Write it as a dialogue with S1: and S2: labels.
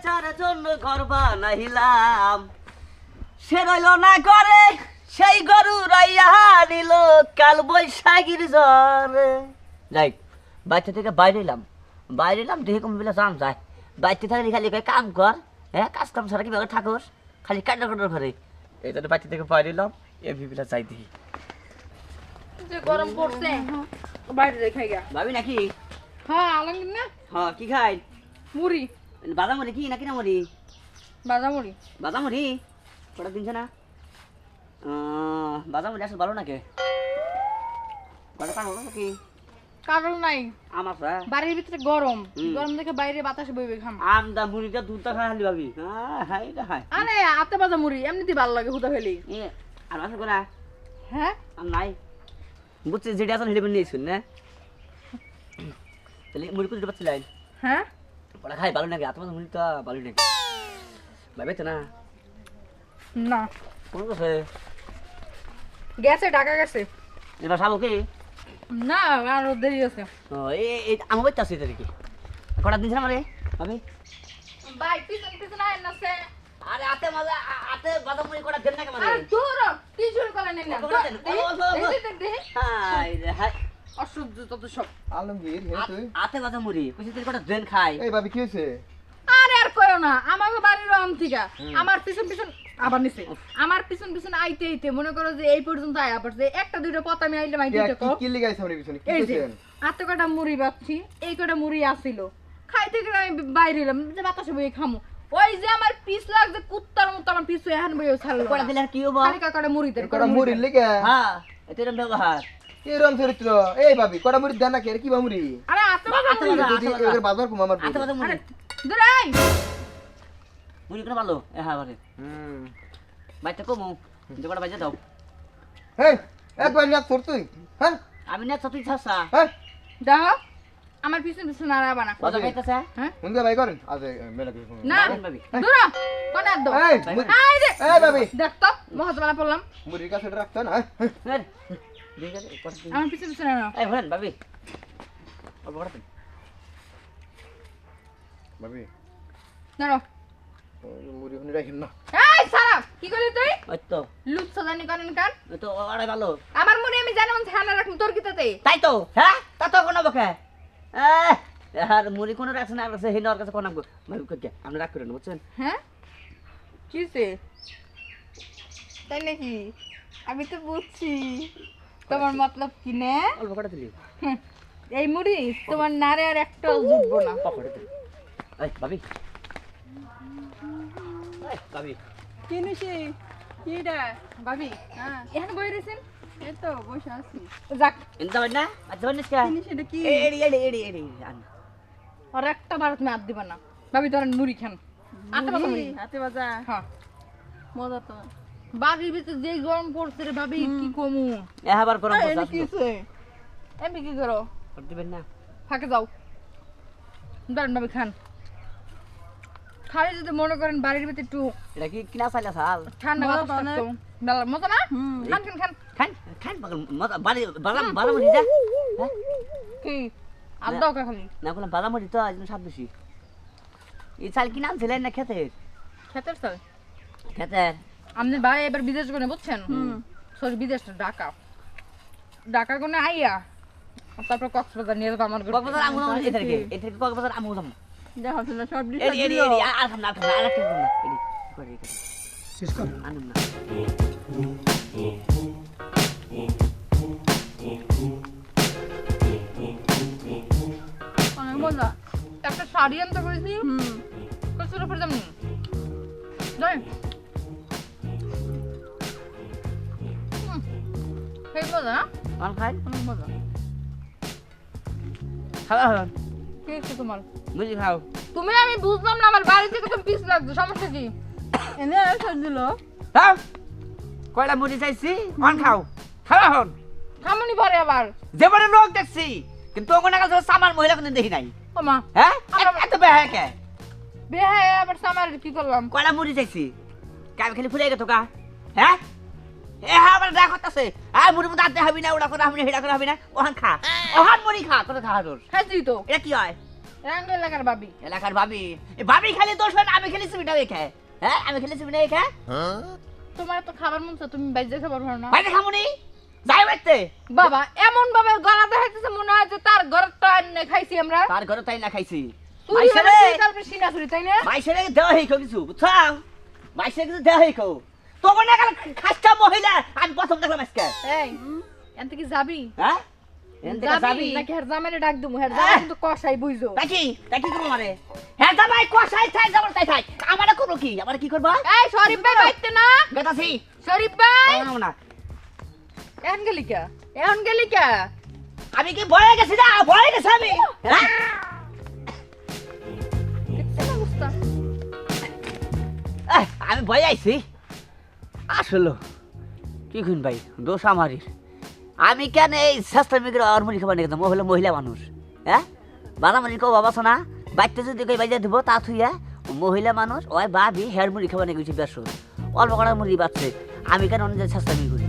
S1: বেচার জন্য ঘর বানাইলাম। সে রইল না করে সেই গরু রাইয়া নিল কাল বৈশাখীর জ্বরে। যাই বাচ্চা থেকে বাইরে এলাম। বাইরে এলাম দেখে কম বেলা জাম যায়। বাচ্চা থাকলে খালি কয় কাম কর হ্যাঁ কাজ কাম ছাড়া কীভাবে থাকোস? খালি কান্না কান্নার ঘরে। এই জন্য বাচ্চা থেকে বাইরে এলাম এ ভিবিলা চাই দেখি।
S2: গরম পড়ছে। বাইরে রেখে গা।
S1: ভাবি নাকি?
S2: হ্যাঁ আলমগীর না?
S1: হ্যাঁ কি খাই?
S2: মুড়ি।
S1: বাদামরি কি না মরি
S2: বাজা মুড়ি
S1: বাদামরি কটা দিনছে না? বাদামরি আসলে ভালো নাকি? কটা কারণ নাকি?
S2: কারণ নাই।
S1: আমার স্যার
S2: বাড়ির ভিতরে গরম। গরম দেখে বাইরে বাতাসে বইবে খাম।
S1: আমদা মুড়িটা দুধটা খাই হালি ভাবি। হ্যাঁ হাই হাই।
S2: আরে আতে বাজা মুড়ি এমনিতে ভালো লাগে হুদা ফেলি
S1: আর আছে কোনা
S2: হ্যাঁ?
S1: আর নাই। বুঝছি যেটা আসলে হেলে নিয়ে শুন না? তাহলে মুড়ি কুড়ি পাচ্ছিলেন
S2: হ্যাঁ?
S1: ওরা খাই ভালো নাকি? আত্মা মুড়ি তো ভালো নাকি? ভাবে তো না?
S2: না।
S1: কোন কথা
S2: গেছে ঢাকা গেছে।
S1: এবার খাব কি?
S2: না আর দেরি আছে।
S1: ও এই আমার বাচ্চা আছে এদেরকে কটা দিনছে না মানে ভাবি?
S2: ভাই পিছন পিছন আয় না সে।
S1: আরে আতে মাজা আতে বাদাম মুড়ি কটা দেন না কেমন
S2: আর দূর কি শুরু করে নেন না।
S1: দেন।
S2: দেখি, দেখি, দেখি।
S1: হাই রে হাই
S2: অসহ্য তত সব।
S3: আলমগীর হে তুই।
S1: আতে বাদাম মুড়ি কইছি তুই কটা দেন খাই।
S3: এই ভাবি কি হয়েছে?
S2: আরে আর কয়ো না আমাকে বাড়ির থেকে। আমার পিছন পিছন আবার নিছে আমার পিছন পিছন আইতে আইতে মনে করো যে এই পর্যন্ত আয়া পড়ছে। একটা দুইটা পথ আমি আইলে মাই দুইটা
S3: কি লিগাইছে আমার পিছনে? কি কইছেন?
S2: আত কটা মুড়ি বাচ্ছি এই কটা মুড়ি আসিল। খাইতে গেলে আমি বাইরে এলাম যে বাতাসে বইয়ে খামু। ওই যে আমার পিস লাগছে কুত্তার মতো আমার পিছু এখন বইয়ে ছাড়লো।
S1: কটা দিলে কি হব?
S2: কটা মুড়ি দেন
S3: কটা মুড়ি লিগা?
S1: হ্যাঁ। এটা ব্যবহার।
S3: এরম চরিত্র। এই ভাবি কটা মুড়ি দেন না কে কি বা মুড়ি?
S2: আরে আত
S1: আতে বাজা,
S3: যদি
S1: আতে বাজা।
S3: এর বাজার কম আমার
S1: আতে বাদাম মুড়ি
S2: আরে দূরাই
S1: মুড়ি করে ভালো। এ হ্যাঁ বারে
S3: হুম।
S1: বাইতে কমু। বাজে দাও।
S3: হেই একবার না তোর তুই? হ্যাঁ?
S1: আমি না তুই ছাসা
S3: হ্যাঁ?
S2: দেখো আমার পিছন পিছন আর আবা না।
S1: বাজা খাইতেছে
S2: হ্যাঁ?
S3: মুঙ্গা ভাই করেন। আজ মেলা কিছু
S2: না
S1: ভাবি।
S2: দূরা কোন আর দাও
S3: এই এই ভাবি।
S2: দেখ তো মহাজমালা পড়লাম।
S3: মুড়ির কাছে রাখতে না? হ্যাঁ?
S1: ঠিক আছে
S2: আমার পিছন পিছন না
S1: এই ভরেন ভাবি। অল্প কটা দিন।
S3: ভাবি।
S2: দাঁড়ো
S3: মুড়ি হুনি রাখেন না।
S2: এই সারা কি করলি তুই?
S1: ওই তো।
S2: লুট সাজানি করেন কার
S1: ওই তো ওরাই ভালো।
S2: আমার মনে আমি জানি মন ঠান্ডা রাখুন তোর কিতাতে।
S1: তাই তো হ্যাঁ? তা তো কোনো বকে। আর মুড়ি কোনো রাখছে না রাখছে হিন্দর কাছে কোন ভাবি কই আপনি রাখ করেন বুঝছেন?
S2: হ্যাঁ? কিসে তাই নাকি? আমি তো বুঝছি। তোমার মতলব কি নে?
S1: অল্প কটা দিলি।
S2: এই মুড়ি তোমার নারে আর একটাও জুটবো না।
S1: পকড়ে দিলি। এই ভাবি। এই ভাবি।
S2: কি নিছি? কিডা ভাবি হ্যাঁ। এখন বই রেছেন এই তো বসে আছি। যাক।
S1: এনতা না বলিস কা
S2: সেটা কি?
S1: এড়ি এড়ি এড়ি এড়ি
S2: আর একটা দিবা না। ভাবি ধরেন মুড়ি খান। আতে বাজা মুড়ি।
S4: হাতে বাজা
S2: হ্যাঁ।
S4: মজা তো।
S2: বাড়ির ভিতরে যে গরম পড়ছে রে ভাবি কি কমু?
S1: এ আবার গরম আসব।
S2: কিসে এমনি কি করো?
S1: দিবেন না।
S2: ফাঁকে যাও। দাঁড়ান ভাবি খান। খালি যদি মনে করেন বাড়ির ভিতরে একটু
S1: এটা কি কিনা চাইলা সাল
S2: ঠান্ডা
S4: মজা।
S2: থাকতো। না? খান খান খান।
S1: খান খান পাগল মজা বাড়ি বাদাম বাদাম মুড়ি যা। হ্যাঁ?
S2: কি? আর দাও খালি।
S1: না বললাম বাদাম মুড়ি তো আজ স্বাদ বেশি। এই চাল কিনা আনছিলেন না খেতে
S2: খেতের চাল?
S1: খেতে
S2: আপনি ভাই এবার বিদেশ করে বুঝছেন? সরি বিদেশ ঢাকা। ঢাকা কোনে আইয়া তারপর কক্সবাজার নিয়ে যাব আমার
S1: কক্সবাজার আমু থেকে কক্সবাজার আমু
S4: দেখা না সব ডিশ
S1: এডি এডি এডি আর খাম না আর খাম না আর একটা খাম না এডি করে করে শেষ কর। আনুম না।
S2: একটা শাড়ি আনতে করেছি
S4: হুম।
S2: কচুর উপরে যাবনি যাই সেই মজা না
S1: আন খাই
S2: অনেক মজা
S1: খাওয়া হন
S2: কি হচ্ছে তোমার
S1: মুড়ি খাও
S2: তুমি আমি বুঝলাম না আমার বাড়ি থেকে তো পিস লাগছে সমস্যা কি
S4: এনে সব দিল
S1: খাও কয়লা মুড়ি চাইছি অন খাও খাওয়া হন
S2: খামনি পরে আবার
S1: যেবারে লোক দেখছি কিন্তু ওখানে কাছে সামান মহিলা কোনো দেখি নাই
S2: ও মা
S1: হ্যাঁ এত- বেহায় কে
S2: বেহায় আবার সামার কি করলাম
S1: কয়লা মুড়ি চাইছি কাম খালি ফুলে গেতো কা হ্যাঁ হ্যাঁ দেখা করতেছে আর মুড়ি মধ্যে আনতে হবে না ওটা করে হবে না করে হবে না ওহান খা। ওহান মুড়ি খা তোর খা তোর
S2: খাইছি তো?
S1: এটা কি হয়?
S2: এলাকার ভাবি
S1: এলাকার ভাবি ভাবি খালি দোষ হয় আমি খেলি সুবিধা দেখে হ্যাঁ আমি খেলি সুবিধা দেখে
S2: তোমার তো খাবার মন তুমি বাইরে খাবার পারো না।
S1: বাইরে খামুনি যাই বাইতে
S2: বাবা এমন ভাবে গলা দেখাইতেছে মনে হয় যে তার ঘরটা এনে খাইছি আমরা।
S1: তার ঘরে তাই না খাইছি।
S2: হলে কালকে সিনা চুরি তাই না?
S1: মাইসেরে দেওয়া হইকো কিছু বুঝছাও? মাইসেরে কিছু দেওয়া হইকো। তখন না কাল খাসটা মহিলা আমি প্রথম দেখলাম আজকে।
S2: এই যাবি?
S1: হ্যাঁ? এন থেকে
S2: যাবি?
S1: যাবি?
S2: নাকি হের জামাইরে ডাক দিমু? হের জামাই কিন্তু কষাই বুঝছ
S1: তাকি তাকি করব মারে হ্যাঁ জামাই কষাই থাই যাবার তাই থাই আমারে করব কি? আমার কি করব?
S2: এই শরীফ ভাই বাইতে না।
S1: গেতাছি
S2: শরীফ ভাই।
S1: না।
S2: এখন গেলি কে? এখন গেলি কে?
S1: আমি কি ভয়ে গেছি না? ভয়ে গেছি আমি। হ্যাঁ? আমি ভয়ে আইছি। আসলো। কি খুন ভাই? দোষ আমারই। আমি কেন এই স্বাস্থ্য মিগ্র আর খাবার নিয়ে ও হলো মহিলা মানুষ। হ্যাঁ? বানামানি কেউ বাবা শোনা বাচ্চা যদি কই বাইজা দিব তা থুইয়া মহিলা মানুষ, ওই ভাবি হেয়ার মুড়ি খাবার নিয়ে গেছি বেশ অল্প কটা মুড়ি বাচ্চে আমি কেন অন্য স্বাস্থ্য মিগ্রি